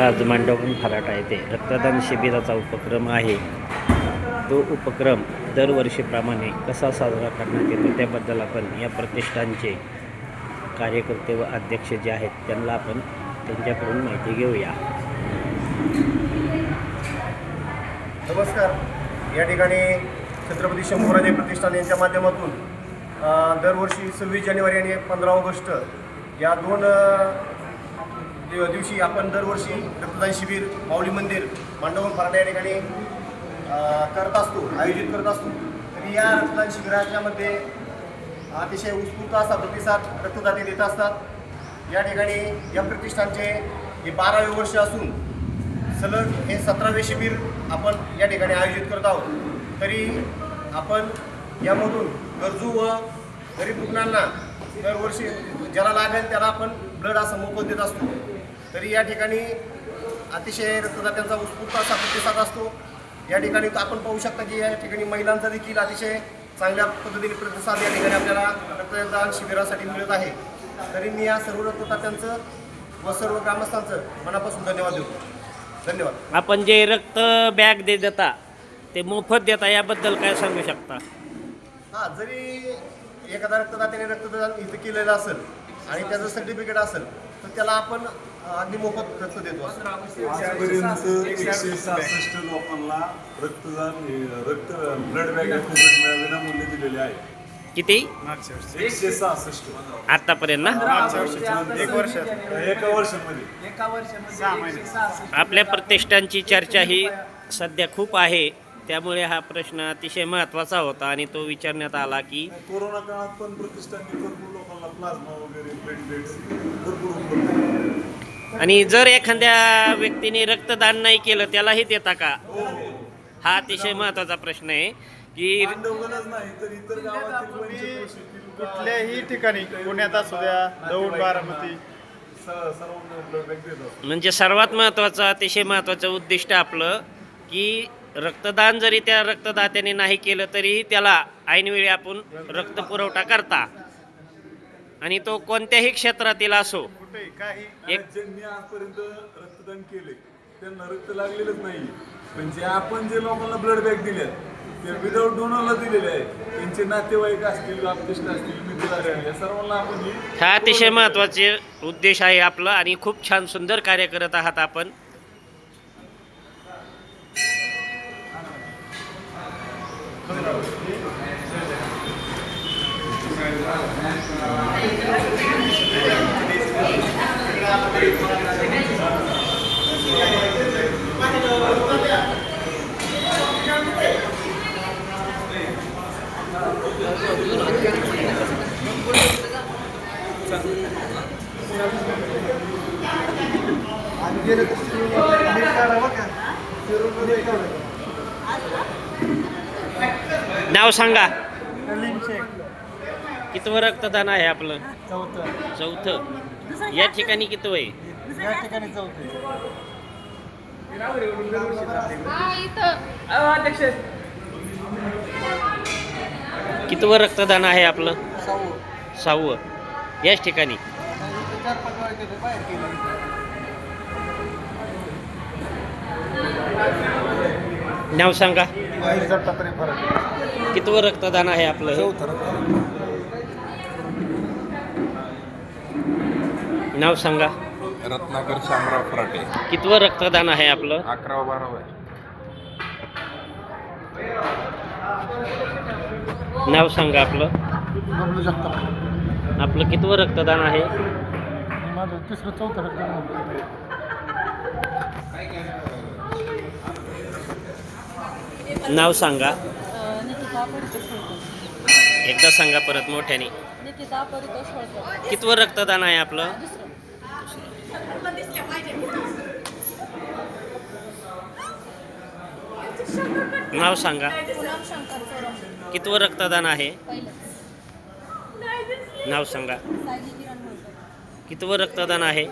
आज मांडवून फराटा येथे रक्तदान शिबिराचा उपक्रम आहे. तो उपक्रम दरवर्षीप्रमाणे कसा साजरा करण्यात येतो त्याबद्दल आपण या प्रतिष्ठानचे कार्यकर्ते व अध्यक्ष जे आहेत त्यांना आपण त्यांच्याकडून माहिती घेऊया. नमस्कार. या ठिकाणी छत्रपती शंभूराजे प्रतिष्ठान यांच्या माध्यमातून दरवर्षी सव्वीस जानेवारी आणि पंधरा ऑगस्ट या दोन दिवशी आपण दरवर्षी रक्तदान शिबिर माऊली मंदिर मांडवण फराटा या ठिकाणी करत असतो आयोजित करत असतो. तरी या रक्तदान शिबिराच्यामध्ये अतिशय उत्स्फूर्त असा प्रतिसाद रक्तदाते देत असतात. या ठिकाणी या प्रतिष्ठानचे हे बारावे वर्ष असून सलग हे सतरावे शिबिर आपण या ठिकाणी आयोजित करत आहोत. तरी आपण यामधून गरजू व गरीब रुग्णांना दरवर्षी ज्याला लागेल त्याला आपण ब्लड असं मोफत देत असतो. तरी या ठिकाणी अतिशय रक्तदात्यांचा उत्स्फूर्त असा प्रतिसाद असतो. या ठिकाणी आपण पाहू शकता की या ठिकाणी महिलांचा देखील अतिशय चांगल्या पद्धतीने प्रतिसाद या ठिकाणी आपल्याला रक्तदान शिबिरासाठी मिळत आहे. तरी मी या सर्व रक्तदात्यांचं व सर्व ग्रामस्थांचं मनापासून धन्यवाद देतो. धन्यवाद. आपण जे रक्त बॅग दे देता ते मोफत देता याबद्दल काय सांगू शकता? हा जरी एखादा रक्तदात्याने रक्तदान इथं केलेलं असेल आणि त्याचं सर्टिफिकेट असेल तर त्याला आपण अगदी मोफत रक्त देतो आजपर्यंत एकशे सहासष्ट लोकांना रक्तदान रक्त ब्लड बॅग विनामूल्य दिलेले आहे. किती? एकशे सहासष्ट. आत्तापर्यंत ना? एक वर्ष. एका वर्षामध्ये. एका वर्षामध्ये. आपल्या प्रतिष्ठानची चर्चा ही सध्या खूप आहे. त्यामुळे हा प्रश्न अतिशय महत्त्वाचा होता आणि तो विचारण्यात आला की कोरोना काळात पण प्रतिष्ठानने भरपूर लोकांना प्लाझ्मा वगैरे प्लेटलेट्स भरपूर. आणि जर एखाद्या व्यक्तीने रक्तदान नाही केलं त्यालाही देता का? हा अतिशय महत्त्वाचा प्रश्न आहे की पांडवगणच नाही तर इतर गावातील वंचित वंचित कुठल्याही ठिकाणी पुण्यात असू द्या दौंड बारामती. म्हणजे सर्वात महत्त्वाचं अतिशय महत्त्वाचं उद्दिष्ट आपलं की रक्तदान जरी त्या रक्तदात्याने नाही केलं तरीही त्याला ऐनवेळी आपण रक्त पुरवठा करता. आणि तो कोणत्याही क्षेत्रातील असो. कुठे काही एक ज्यांनी आजपर्यंत रक्तदान केले त्यांना रक्त लागलेलंच नाही पण जे आपण जे लोकांना ब्लड बॅग दिल्यात ते विदाऊट डोनरला दिलेले आहेत. त्यांचे नातेवाईक असतील आप्तेष्ट असतील मित्र असतील या सर्वांना आपण ही हा अतिशय महत्त्वाचे उद्देश आहे आपला आणि खूप छान सुंदर कार्य करत आहात आपण. नाव सांगा कलीम शेख कितवं रक्तदान आहे आपलं? चौथं. चौथं. या ठिकाणी कितवं आहे? या ठिकाणी चौथं कितवं रक्तदान आहे आपलं? सहावं. याच ठिकाणी. नाव सांगा. कितवं रक्तदान आहे आपलं नाव सांगा. रत्नाकर शामराव फराटे. कितवं रक्तदान आहे आपलं? अकरा बारावा आहे. नाव सांगा आपलं. बबलू जगताप. आपलं कितवं रक्तदान आहे? माझं तिसरं चौथं रक्तदान नाव सांगा. निकिता परितोष होळकर. एकदा सांगा परत मोठ्याने. निकिता परितोष होळकर. कितवं रक्तदान आहे आपलं? नाव सांगा. कितवं रक्तदान आहे? नाव सांगा. कितवं रक्तदान आहे?